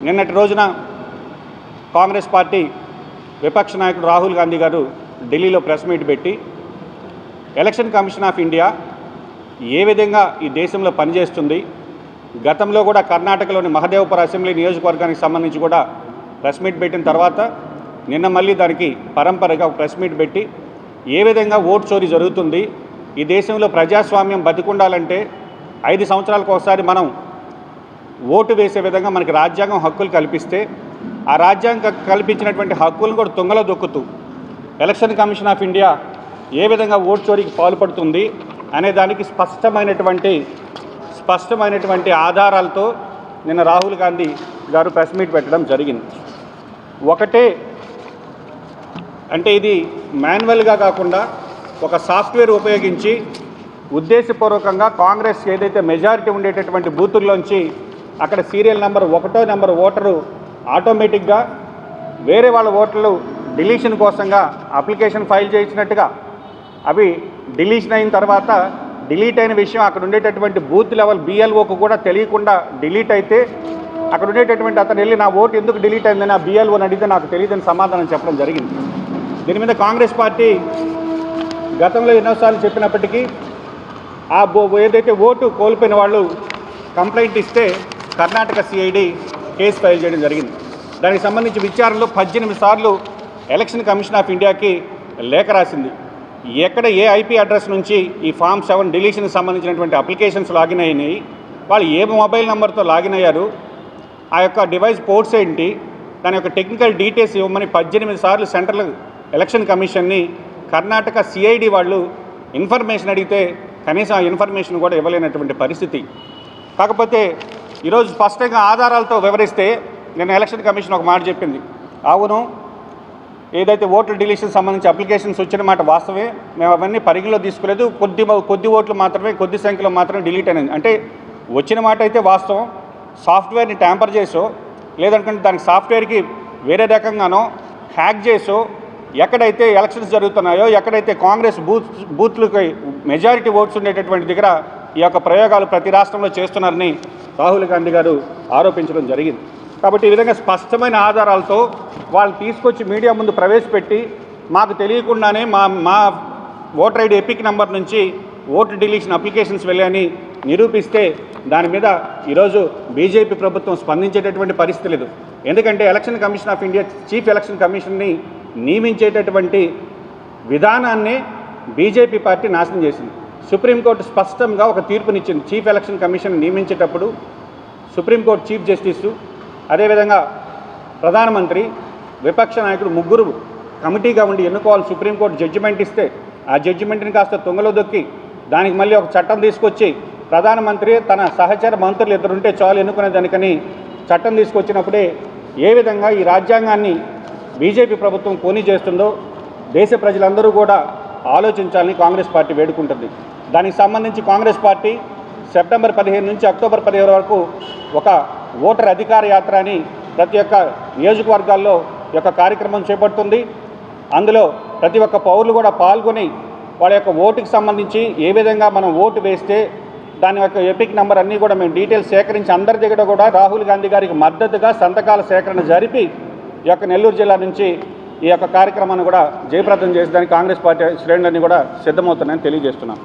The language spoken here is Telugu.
నిన్నటి రోజున కాంగ్రెస్ పార్టీ విపక్ష నాయకుడు రాహుల్ గాంధీ గారు ఢిల్లీలో ప్రెస్ మీట్ పెట్టి ఎలక్షన్ కమిషన్ ఆఫ్ ఇండియా ఏ విధంగా ఈ దేశంలో పనిచేస్తుంది గతంలో కూడా కర్ణాటకలోని మహదేవపుర అసెంబ్లీ నియోజకవర్గానికి సంబంధించి కూడా ప్రెస్ మీట్ పెట్టిన తర్వాత నిన్న మళ్ళీ దానికి పరంపరగా ప్రెస్ మీట్ పెట్టి ఏ విధంగా ఓటు చోరీ జరుగుతుంది ఈ దేశంలో ప్రజాస్వామ్యం బతికుండాలంటే ఐదు సంవత్సరాలకు ఒకసారి మనం ఓటు వేసే విధంగా మనకి రాజ్యాంగం హక్కులు కల్పిస్తే ఆ రాజ్యాంగం కల్పించినటువంటి హక్కులను కూడా తుంగలో దొక్కుతూ ఎలక్షన్ కమిషన్ ఆఫ్ ఇండియా ఏ విధంగా ఓటు చోరీకి పాల్పడుతుంది అనే దానికి స్పష్టమైనటువంటి స్పష్టమైనటువంటి ఆధారాలతో నిన్న రాహుల్ గాంధీ గారు ప్రెస్ మీట్ పెట్టడం జరిగింది. ఒకటే అంటే ఇది మాన్యువల్గా కాకుండా ఒక సాఫ్ట్వేర్ ఉపయోగించి ఉద్దేశపూర్వకంగా కాంగ్రెస్ ఏదైతే మెజారిటీ ఉండేటటువంటి బూతుల్లోంచి అక్కడ సీరియల్ నెంబర్ ఒకటో నెంబర్ ఓటరు ఆటోమేటిక్గా వేరే వాళ్ళ ఓటర్లు డిలీషన్ కోసంగా అప్లికేషన్ ఫైల్ చేయించినట్టుగా. అవి డిలీషన్ అయిన తర్వాత డిలీట్ అయిన విషయం అక్కడ ఉండేటటువంటి బూత్ లెవెల్ బిఎల్ఓకు కూడా తెలియకుండా డిలీట్ అయితే అక్కడ ఉండేటటువంటి అతను వెళ్ళి నా ఓటు ఎందుకు డిలీట్ అయిందని ఆ బిఎల్ఓని అడిగితే నాకు తెలియదని సమాధానం చెప్పడం జరిగింది. దీని మీద కాంగ్రెస్ పార్టీ గతంలో ఎన్నోసార్లు చెప్పినప్పటికీ ఆ ఏదైతే ఓటు కోల్పోయిన వాళ్ళు కంప్లైంట్ ఇస్తే కర్ణాటక సిఐడి కేసు ఫైల్ చేయడం జరిగింది. దానికి సంబంధించి విచారణలో పద్దెనిమిది సార్లు ఎలక్షన్ కమిషన్ ఆఫ్ ఇండియాకి లేఖ రాసింది. ఎక్కడ ఏ ఐపీ అడ్రస్ నుంచి ఈ ఫామ్ సెవెన్ డిలీషన్కి సంబంధించినటువంటి అప్లికేషన్స్ లాగిన్ అయినాయి వాళ్ళు ఏ మొబైల్ నెంబర్తో లాగిన్ అయ్యారు ఆ యొక్క డివైస్ పోర్ట్స్ ఏంటి దాని యొక్క టెక్నికల్ డీటెయిల్స్ ఇవ్వమని పద్దెనిమిది సార్లు సెంట్రల్ ఎలక్షన్ కమిషన్ని కర్ణాటక సిఐడి వాళ్ళు ఇన్ఫర్మేషన్ అడిగితే కనీసం ఆ ఇన్ఫర్మేషన్ కూడా ఇవ్వలేనటువంటి పరిస్థితి. కాకపోతే ఈరోజు స్పష్టంగా ఆధారాలతో వివరిస్తే నేను ఎలక్షన్ కమిషన్ ఒక మాట చెప్పింది. అవును ఏదైతే ఓట్ల డిలీషన్ సంబంధించి అప్లికేషన్స్ వచ్చిన మాట వాస్తవే మేము అవన్నీ పరిగణలో తీసుకోలేదు. కొద్ది కొద్ది ఓట్లు మాత్రమే కొద్ది సంఖ్యలో మాత్రమే డిలీట్ అనేది అంటే వచ్చిన మాట అయితే వాస్తవం. సాఫ్ట్వేర్ని ట్యాంపర్ చేసో లేదనుకుంటే దానికి సాఫ్ట్వేర్కి వేరే రకంగానో హ్యాక్ చేసో ఎక్కడైతే ఎలక్షన్స్ జరుగుతున్నాయో ఎక్కడైతే కాంగ్రెస్ బూత్ బూత్లకి మెజారిటీ ఓట్స్ ఉండేటటువంటి దగ్గర ఈ యొక్క ప్రయోగాలు ప్రతి రాష్ట్రంలో చేస్తున్నారని రాహుల్ గాంధీ గారు ఆరోపించడం జరిగింది. కాబట్టి ఈ విధంగా స్పష్టమైన ఆధారాలతో వాళ్ళు తీసుకొచ్చి మీడియా ముందు ప్రవేశపెట్టి మాకు తెలియకుండానే మా మా ఓటర్ ఐడి ఎపిక్ నెంబర్ నుంచి ఓటు డిలీషన్ అప్లికేషన్స్ వెళ్ళాయని నిరూపిస్తే దాని మీద ఈరోజు బీజేపీ ప్రభుత్వం స్పందించేటటువంటి పరిస్థితి లేదు. ఎందుకంటే election commission of India chief election కమిషన్ని నియమించేటటువంటి విధానాన్ని బీజేపీ పార్టీ నాశనం చేసింది. సుప్రీంకోర్టు స్పష్టంగా ఒక తీర్పునిచ్చింది. చీఫ్ ఎలక్షన్ కమిషన్ నియమించేటప్పుడు సుప్రీంకోర్టు చీఫ్ జస్టిస్ అదేవిధంగా ప్రధానమంత్రి విపక్ష నాయకుడు ముగ్గురు కమిటీగా ఉండి ఎన్నుకోవాలి. సుప్రీంకోర్టు జడ్జిమెంట్ ఇస్తే ఆ జడ్జిమెంట్ని కాస్త తుంగలో దొక్కి దానికి మళ్ళీ ఒక చట్టం తీసుకొచ్చి ప్రధానమంత్రి తన సహచర మంత్రులు ఇద్దరుంటే చాలు ఎన్నుకునే దానికని చట్టం తీసుకొచ్చినప్పుడే ఏ విధంగా ఈ రాజ్యాంగాన్ని బీజేపీ ప్రభుత్వం కోని చేస్తుందో దేశ ప్రజలందరూ కూడా ఆలోచించాలని కాంగ్రెస్ పార్టీ వేడుకుంటుంది. దానికి సంబంధించి కాంగ్రెస్ పార్టీ సెప్టెంబర్ పదిహేను నుంచి అక్టోబర్ పదిహేను వరకు ఒక ఓటర్ అధికార యాత్ర అని ప్రతి ఒక్క నియోజకవర్గాల్లో యొక్క కార్యక్రమం చేపడుతుంది. అందులో ప్రతి ఒక్క పౌరులు కూడా పాల్గొని వాళ్ళ యొక్క ఓటుకి సంబంధించి ఏ విధంగా మనం ఓటు వేస్తే దాని యొక్క ఎపిక్ నెంబర్ అన్నీ కూడా మేము డీటెయిల్స్ సేకరించి అందరి దగ్గర కూడా రాహుల్ గాంధీ గారికి మద్దతుగా సంతకాల సేకరణ జరిపి ఈ యొక్క నెల్లూరు జిల్లా నుంచి ఈ యొక్క కార్యక్రమాన్ని కూడా జయప్రదం చేసేదానికి కాంగ్రెస్ పార్టీ శ్రేణులన్నీ కూడా సిద్ధమవుతున్నాయని తెలియజేస్తున్నాను